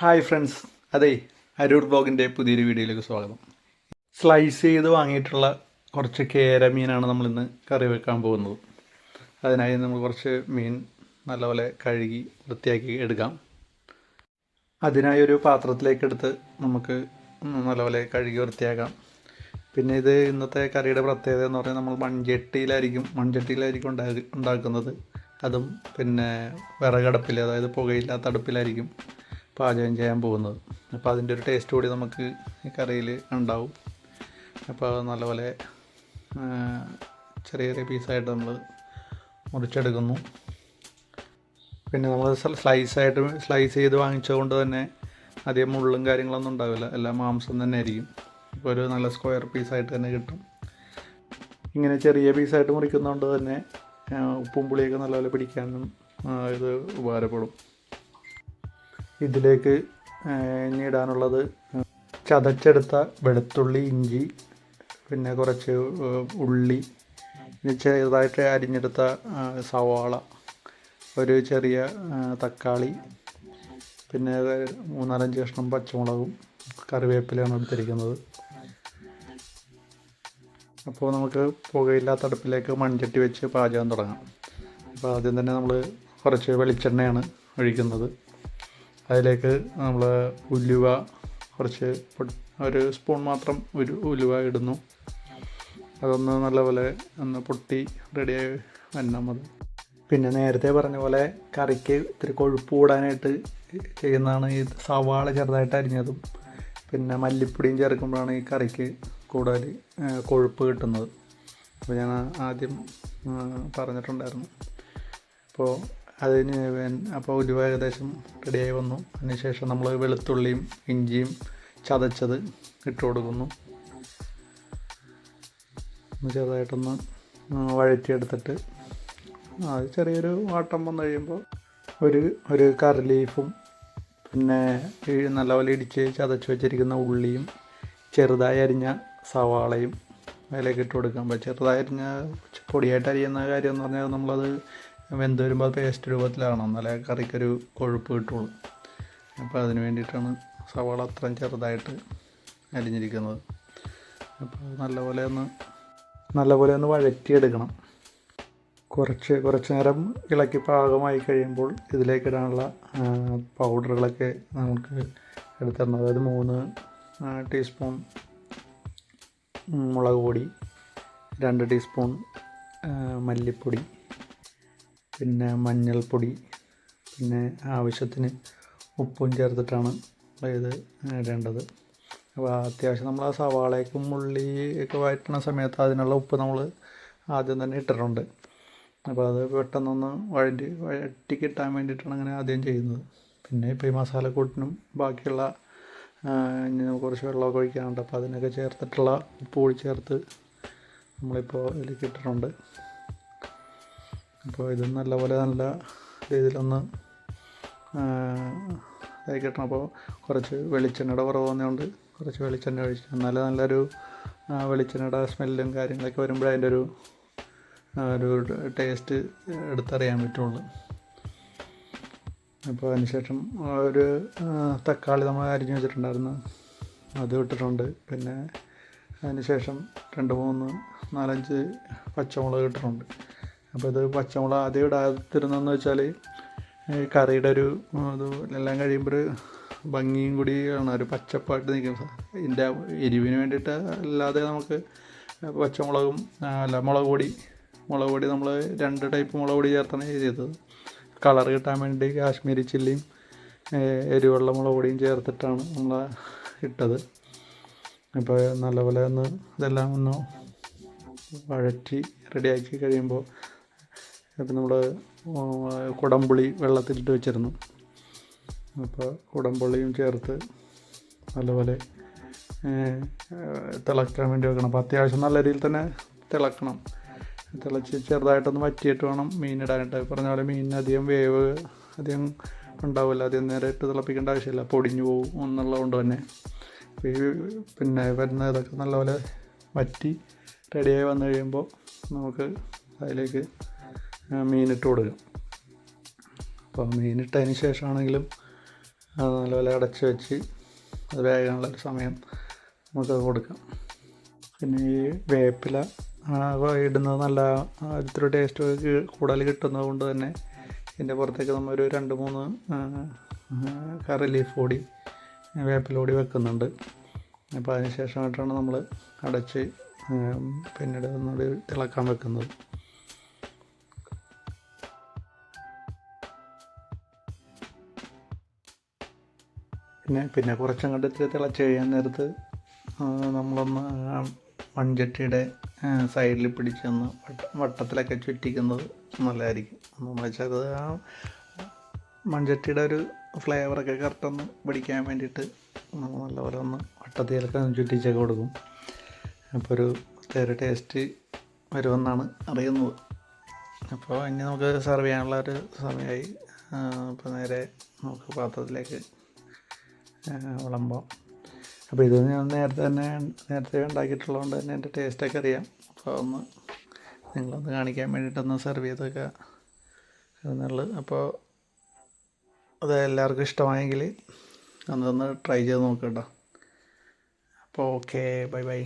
Hi friends. അതെ അരൂർ ബ്ലോഗിന്റെ പുതിയൊരു വീഡിയോയിലേക്ക് സ്വാഗതം. സ്ലൈസ് ചെയ്ത് വാങ്ങിയിട്ടുള്ള കുറച്ച് കേര മീനാണ് നമ്മളിന്ന് കറി വെക്കാൻ പോകുന്നത്. അതിനായി നമ്മൾ കുറച്ച് മീൻ നല്ലപോലെ കഴുകി വൃത്തിയാക്കി എടുക്കാം. അതിനായി ഒരു പാത്രത്തിലേക്ക് എടുത്ത് നമുക്ക് നല്ലപോലെ കഴുകി വൃത്തിയാക്കാം. പിന്നെ ഇത് ഇന്നത്തെ കറിയുടെ പ്രത്യേകത എന്ന് പറഞ്ഞാൽ നമ്മൾ മൺചട്ടിയിലായിരിക്കും മൺചട്ടിയിലായിരിക്കും ഉണ്ടാക്കി ഉണ്ടാക്കുന്നത്. അതും പിന്നെ വിറകടുപ്പിൽ അതായത് പുകയില്ലാത്ത അടുപ്പിലായിരിക്കും പാചകം ചെയ്യാൻ പോകുന്നത്. അപ്പോൾ അതിന്റെ ഒരു ടേസ്റ്റ് കൂടി നമുക്ക് ഈ കറിയിൽ ഉണ്ടാവും. അപ്പോൾ നല്ലപോലെ ചെറിയ ചെറിയ പീസായിട്ട് നമ്മൾ മുറിച്ചെടുക്കുന്നു. പിന്നെ നമ്മൾ സ്ലൈസായിട്ട് സ്ലൈസ് ചെയ്ത് വാങ്ങിച്ചതുകൊണ്ട് തന്നെ അധികം മുള്ളും കാര്യങ്ങളൊന്നും ഉണ്ടാവില്ല. എല്ലാം മാംസം തന്നെ ആയിരിക്കും. ഇപ്പോൾ ഒരു നല്ല സ്ക്വയർ പീസായിട്ട് തന്നെ കിട്ടും. ഇങ്ങനെ ചെറിയ പീസായിട്ട് മുറിക്കുന്നതുകൊണ്ട് തന്നെ ഉപ്പും പുളിയൊക്കെ നല്ലപോലെ പിടിക്കാനും ഇത് ഉപകാരപ്പെടും. ഇതിലേക്ക് ഇനി ഇടാനുള്ളത് ചതച്ചെടുത്ത വെളുത്തുള്ളി ഇഞ്ചി പിന്നെ കുറച്ച് ഉള്ളി പിന്നെ ചെറുതായിട്ട് അരിഞ്ഞെടുത്ത സവാള ഒരു ചെറിയ തക്കാളി പിന്നെ മൂന്നാലഞ്ച് കഷ്ണം പച്ചമുളകും കറിവേപ്പിലയാണ് എടുത്തിരിക്കുന്നത്. അപ്പോൾ നമുക്ക് പുകയില്ലാത്ത അടുപ്പിലേക്ക് മൺചട്ടി വെച്ച് പാചകം തുടങ്ങാം. അപ്പോൾ ആദ്യം തന്നെ നമ്മൾ കുറച്ച് വെളിച്ചെണ്ണയാണ് ഒഴിക്കുന്നത്. അതിലേക്ക് നമ്മൾ ഉലുവ കുറച്ച് ഒരു സ്പൂൺ മാത്രം ഒരു ഉലുവ ഇടുന്നു. അതൊന്ന് നല്ലപോലെ ഒന്ന് പൊട്ടി റെഡിയായി വന്നാൽ മതി. പിന്നെ നേരത്തെ പറഞ്ഞ പോലെ കറിക്ക് ഇത്തിരി കൊഴുപ്പ് കൂടാനായിട്ട് ചെയ്യുന്നതാണ് ഈ സവാള ചെറുതായിട്ട് അരിഞ്ഞതും പിന്നെ മല്ലിപ്പൊടിയും ചേർക്കുമ്പോഴാണ് ഈ കറിക്ക് കൂടുതൽ കൊഴുപ്പ് കിട്ടുന്നത്. അപ്പോൾ ഞാൻ ആദ്യം പറഞ്ഞിട്ടുണ്ടായിരുന്നു. അപ്പോൾ അതിന് അപ്പോൾ ഉലുവ ഏകദേശം റെഡിയായി വന്നു. അതിനുശേഷം നമ്മൾ വെളുത്തുള്ളിയും ഇഞ്ചിയും ചതച്ചത് ഇട്ട് കൊടുക്കുന്നു. ചെറുതായിട്ടൊന്ന് വഴറ്റിയെടുത്തിട്ട് അത് ചെറിയൊരു വാട്ടം വന്നു കഴിയുമ്പോൾ ഒരു ഒരു കറി ലീഫും പിന്നെ നല്ലപോലെ ഇടിച്ച് ചതച്ച് വെച്ചിരിക്കുന്ന ഉള്ളിയും ചെറുതായി അരിഞ്ഞ സവാളയും അതിലേക്ക് ഇട്ട് കൊടുക്കാം. അപ്പോൾ ചെറുതായി അരിഞ്ഞ പൊടിയായിട്ട് അരിയുന്ന കാര്യം എന്ന് പറഞ്ഞാൽ നമ്മളത് വെന്ത് വരുമ്പോൾ പേസ്റ്റ് രൂപത്തിലാകണം. എന്നാലേ കറിക്കൊരു കൊഴുപ്പ് കിട്ടുള്ളൂ. അപ്പോൾ അതിന് വേണ്ടിയിട്ടാണ് സവാള അത്രയും ചെറുതായിട്ട് അരിഞ്ഞിരിക്കുന്നത്. അപ്പോൾ നല്ലപോലെ ഒന്ന് നല്ലപോലെ ഒന്ന് വഴറ്റിയെടുക്കണം. കുറച്ച് കുറച്ച് നേരം ഇളക്കി പാകമായി കഴിയുമ്പോൾ ഇതിലേക്കിടാനുള്ള പൗഡറുകളൊക്കെ നമുക്ക് എടുത്തിടണം. അതായത് മൂന്ന് ടീസ്പൂൺ മുളക് പൊടി രണ്ട് ടീസ്പൂൺ മല്ലിപ്പൊടി പിന്നെ മഞ്ഞൾപ്പൊടി പിന്നെ ആവശ്യത്തിന് ഉപ്പും ചേർത്തിട്ടാണ് ഇത് ഇടേണ്ടത്. അപ്പോൾ അത്യാവശ്യം നമ്മൾ ആ സവാളയ്ക്കും ഉള്ളി ഒക്കെ വഴറ്റണ സമയത്ത് അതിനുള്ള ഉപ്പ് നമ്മൾ ആദ്യം തന്നെ ഇട്ടിട്ടുണ്ട്. അപ്പോൾ അത് പെട്ടെന്നൊന്ന് വഴറ്റി വഴറ്റി കിട്ടാൻ വേണ്ടിയിട്ടാണ് അങ്ങനെ ആദ്യം ചെയ്യുന്നത്. പിന്നെ ഇപ്പോൾ ഈ മസാലക്കൂട്ടിനും ബാക്കിയുള്ള കുറച്ച് വെള്ളമൊക്കെ ഒഴിക്കാനുണ്ട്. അപ്പോൾ അതിനൊക്കെ ചേർത്തിട്ടുള്ള ഉപ്പ് കൂടി ചേർത്ത് നമ്മളിപ്പോൾ ഇതിലേക്ക് ഇട്ടിട്ടുണ്ട്. അപ്പോൾ ഇത് നല്ലപോലെ നല്ല രീതിയിലൊന്ന് ഇതായി കിട്ടണം. അപ്പോൾ കുറച്ച് വെളിച്ചെണ്ണയുടെ കുറവ് വന്നതുകൊണ്ട് കുറച്ച് വെളിച്ചെണ്ണ ഒഴിച്ചു നല്ല നല്ലൊരു വെളിച്ചെണ്ണയുടെ സ്മെല്ലും കാര്യങ്ങളൊക്കെ വരുമ്പോൾ അതിന്റെ ഒരു ഒരു ടേസ്റ്റ് എടുത്തറിയാൻ പറ്റുള്ളൂ. അപ്പോൾ അതിനുശേഷം ഒരു തക്കാളി നമ്മൾ അരിഞ്ഞു വെച്ചിട്ടുണ്ടായിരുന്നു. അത് ഇട്ടിട്ടുണ്ട്. പിന്നെ അതിനുശേഷം രണ്ട് മൂന്ന് നാലഞ്ച് പച്ചമുളക് ഇട്ടിട്ടുണ്ട്. അപ്പോൾ ഇത് പച്ചമുളക് ആദ്യം ഇടാതിരുന്നതെന്ന് വെച്ചാൽ കറിയുടെ ഒരു ഇത് എല്ലാം കഴിയുമ്പോൾ ഭംഗിയും കൂടി ആണ്. ഒരു പച്ചപ്പായിട്ട് നിൽക്കും. ഇതിന്റെ എരിവിന് വേണ്ടിയിട്ട് അല്ലാതെ നമുക്ക് പച്ചമുളകും അല്ല മുളക് പൊടി മുളക് പൊടി നമ്മൾ രണ്ട് ടൈപ്പ് മുളക് പൊടി ചേർത്താണ് ചെയ്തത്. കളർ കിട്ടാൻ വേണ്ടി കാശ്മീരി ചില്ലിയും എരിവുള്ള മുളക് പൊടിയും ചേർത്തിട്ടാണ് നമ്മൾ ഇട്ടത്. അപ്പോൾ നല്ലപോലെ ഒന്ന് ഇതെല്ലാം ഒന്ന് വഴറ്റി റെഡിയാക്കി കഴിയുമ്പോൾ ഇപ്പം നമ്മൾ കുടംപുളി വെള്ളത്തിലിട്ട് വെച്ചിരുന്നു. അപ്പോൾ കുടംപുളിയും ചേർത്ത് നല്ലപോലെ തിളക്കാൻ വേണ്ടി വെക്കണം. അപ്പോൾ അത്യാവശ്യം നല്ല രീതിയിൽ തന്നെ തിളക്കണം. തിളച്ച് ചെറുതായിട്ടൊന്ന് വറ്റിയിട്ട് വേണം മീനിടാനായിട്ട് പറഞ്ഞ പോലെ മീനിന് അധികം വേവ് അധികം ഉണ്ടാവില്ല. അധികം നേരം ഇട്ട് തിളപ്പിക്കേണ്ട ആവശ്യമില്ല. പൊടിഞ്ഞു പോകും എന്നുള്ളതുകൊണ്ട് തന്നെ. പിന്നെ വരുന്ന ഇതൊക്കെ നല്ലപോലെ വറ്റി റെഡിയായി വന്നു കഴിയുമ്പോൾ നമുക്ക് അതിലേക്ക് മീനിട്ട് കൊടുക്കും. അപ്പോൾ മീനിട്ടതിന് ശേഷമാണെങ്കിലും നല്ലപോലെ അടച്ച് വെച്ച് അത് വേകാനുള്ളൊരു സമയം നമുക്ക് കൊടുക്കാം. പിന്നെ ഈ വേപ്പില ഇടുന്നത് നല്ല ആ, ഇത്തിരി ടേസ്റ്റ് കൂടുതൽ കിട്ടുന്നത് കൊണ്ട് തന്നെ ഇതിന്റെ പുറത്തേക്ക് നമ്മളൊരു രണ്ട് മൂന്ന് കറി ലീഫ് പൊടി വേപ്പില പൊടി വെക്കുന്നുണ്ട്. അപ്പോൾ അതിന് ശേഷമായിട്ടാണ് നമ്മൾ അടച്ച് പിന്നീട് ഒന്നുകൂടി തിളക്കാൻ വെക്കുന്നത്. പിന്നെ പിന്നെ കുറച്ചങ്ങോട്ട് ഇത്തിരി തിളച്ച് കഴിയാൻ നേരത്ത് നമ്മളൊന്ന് മൺചട്ടിയുടെ സൈഡിൽ പിടിച്ചൊന്ന് വട്ട- വട്ടത്തിലൊക്കെ ചുറ്റിക്കുന്നത് നല്ലതായിരിക്കും. നമ്മൾ വെച്ചാൽ അത് ആ മൺചട്ടിയുടെ ഒരു ഫ്ലേവറൊക്കെ കറക്റ്റൊന്ന് പിടിക്കാൻ വേണ്ടിയിട്ട് നമ്മൾ നല്ലപോലെ ഒന്ന് വട്ടത്തിലൊക്കെ ചുറ്റിച്ചൊക്കെ കൊടുക്കും. അപ്പോൾ ഒരു പ്രത്യേക ടേസ്റ്റ് വരുമെന്നാണ് അറിയുന്നത്. അപ്പോൾ ഇനി നമുക്ക് സെർവ് ചെയ്യാനുള്ള ഒരു സമയമായി അപ്പോൾ നേരെ നമുക്ക് പാത്രത്തിലേക്ക് വിളമ്പാം. അപ്പോൾ ഇത് ഞാൻ നേരത്തെ തന്നെ നേരത്തെ ഉണ്ടാക്കിയിട്ടുള്ളതുകൊണ്ട് തന്നെ എന്റെ ടേസ്റ്റൊക്കെ അറിയാം. അപ്പോൾ ഒന്ന് നിങ്ങളൊന്ന് കാണിക്കാൻ വേണ്ടിയിട്ടൊന്ന് സെർവ് ചെയ്തൊക്കെ. എന്നുള്ളത് അപ്പോൾ അത് എല്ലാവർക്കും ഇഷ്ടമായെങ്കിൽ അന്നൊന്ന് ട്രൈ ചെയ്ത് നോക്കട്ടോ അപ്പോൾ ഓക്കെ ബൈ ബൈ